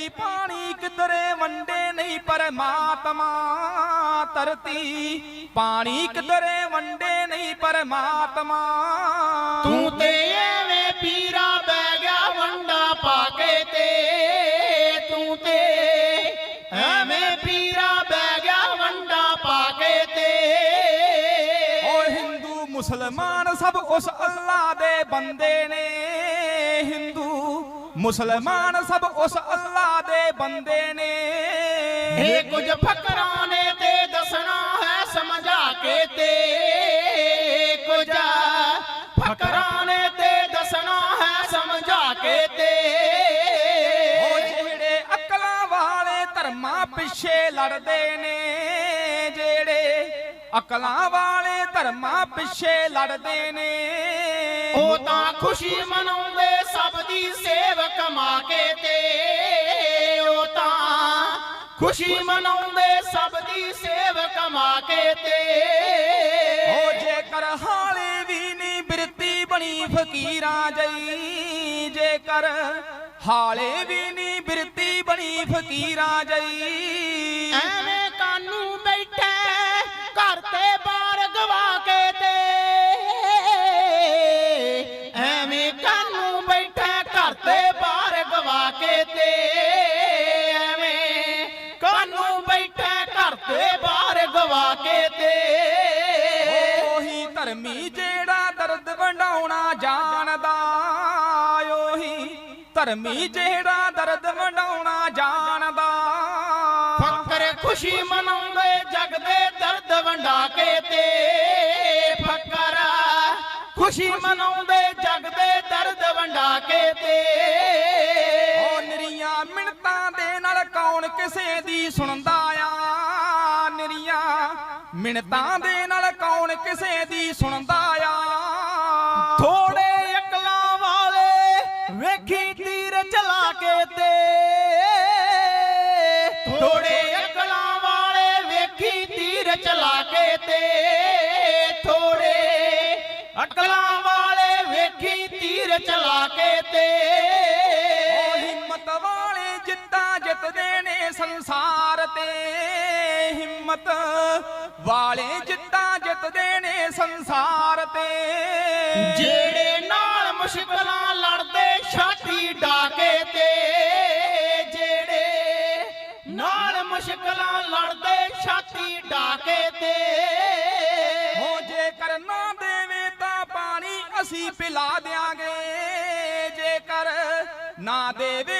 ਧਰਤੀ ਪਾਣੀ ਕਿਧਰੇ ਵੰਡੇ ਨਹੀਂ ਪਰਮਾਤਮਾ ਧਰਤੀ। ਪਾਣੀ ਕਿਧਰੇ ਵੰਡੇ ਨਹੀਂ ਪਰਮਾਤਮਾ। ਤੂੰ ਤੇ ਐਵੇਂ ਪੀਰਾ ਬਹਿ ਗਿਆ ਵੰਡਾ ਪਾ ਕੇ ਤੇ। ਤੂੰ ਤੇ ਐਵੇਂ ਪੀਰਾ ਬਹਿ ਗਿਆ ਵੰਡਾ ਪਾ ਕੇ ਤੇ। ਓ ਹਿੰਦੂ ਮੁਸਲਮਾਨ ਸਭ ਉਸ ਅੱਲਾ ਦੇ ਬੰਦੇ ਨੇ। ਹਿੰਦੂ ਮੁਸਲਮਾਨ ਸਭ ਉਸ ਅੱਲਾ ਦੇ ਬੰਦੇ ਨੇ। ਇਹ ਕੁਝ ਫਕਰਾਂ ਨੇ ਤੇ ਦੱਸਣਾ ਹੈ ਸਮਝਾ ਕੇ ਤੇ। ਕੁਝ ਫਕਰਾਂ ਨੇ ਤੇ ਦੱਸਣਾ ਹੈ ਸਮਝਾ ਕੇ ਤੇ। ਓ ਜਿਹੜੇ ਅਕਲਾਂ ਵਾਲੇ ਧਰਮਾਂ ਪਿੱਛੇ ਲੜਦੇ ਨੇ ਜਿਹੜੇ ਅਕਲਾਂ ਵਾਲੇ ਧਰਮਾਂ ਪਿੱਛੇ ਲੜਦੇ ਨੇ। ਉਹ ਤਾਂ ਖੁਸ਼ੀ ਮਨਾਉਂਦੇ ਖੁਸ਼ੀ ਮਨਾਉਂਦੇ ਸਭ ਦੀ ਸੇਵ ਕਮਾ ਕੇ ਤੇ। ਓ ਜੇਕਰ ਹਾਲੇ ਵੀ ਨਹੀਂ ਬਿਰਤੀ ਬਣੀ ਫਕੀਰਾਂ ਜਈ, ਜੇਕਰ ਹਾਲੇ ਵੀ ਨਹੀਂ ਬਿਰਤੀ ਬਣੀ ਫਕੀਰਾਂ ਜਈ ਧਰਮੀ ਜਿਹੜਾ ਦਰਦ ਵੰਡਾਉਣਾ ਜਾਣਦਾ। ਫਕਰ ਖੁਸ਼ੀ ਮਨਾਉਂਦੇ ਜਗ ਦੇ ਦਰਦ ਵੰਡਾ ਕੇ ਤੇ। ਫਕਰ ਖੁਸ਼ੀ ਮਨਾਉਂਦੇ ਜਗ ਦੇ ਦਰਦ ਵੰਡਾ ਕੇ ਤੇ। ਓ ਨਿਰੀਆਂ ਮਿੰਟਾਂ ਦੇ ਨਾਲ ਕੌਣ ਕਿਸੇ ਦੀ ਸੁਣਦਾ ਆ? ਨਿਰੀਆਂ ਮਿੰਟਾਂ ਦੇ ਨਾਲ ਕੌਣ ਕਿਸੇ ਦੀ ਸੁਣਦਾ ਆ? ਤੇ ਥੋੜੇ ਅਕਲਾਂ ਵਾਲੇ ਵੇਖੀ ਤੀਰ ਚਲਾ ਕੇ ਤੇ। ਹਿੰਮਤ ਵਾਲੇ ਜਿੱਤਾਂ ਜਿੱਤਦੇ ਨੇ ਸੰਸਾਰ ਤੇ। ਹਿੰਮਤ ਵਾਲੇ ਜਿੱਤਾਂ ਜਿੱਤਦੇ ਨੇ ਸੰਸਾਰ ਤੇ। ਜਿਹੜੇ ਨਾਲ ਮੁਸ਼ਕਲਾਂ ਲੜਦੇ ਛਾਤੀ ਡਾਕੇ ਤੇ। ਜਿਹੜੇ ਨਾਲ ਮੁਸ਼ਕਲਾਂ ਲੜਦੇ ਛਾਤੀ ਡਾਕੇ ਤੇ। ਅਸੀਂ ਪਿਲਾ ਦਿਆਂਗੇ ਜੇਕਰ ਨਾ ਦੇਵੇ